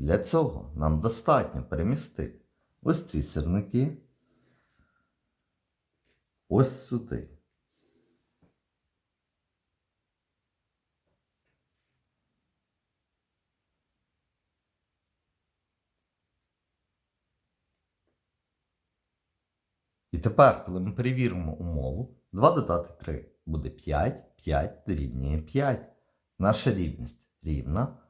Для цього нам достатньо перемістити ось ці сірники ось сюди. І тепер, коли ми перевіримо умову, 2 додати 3 буде 5, 5 дорівнює 5. Наша рівність рівна,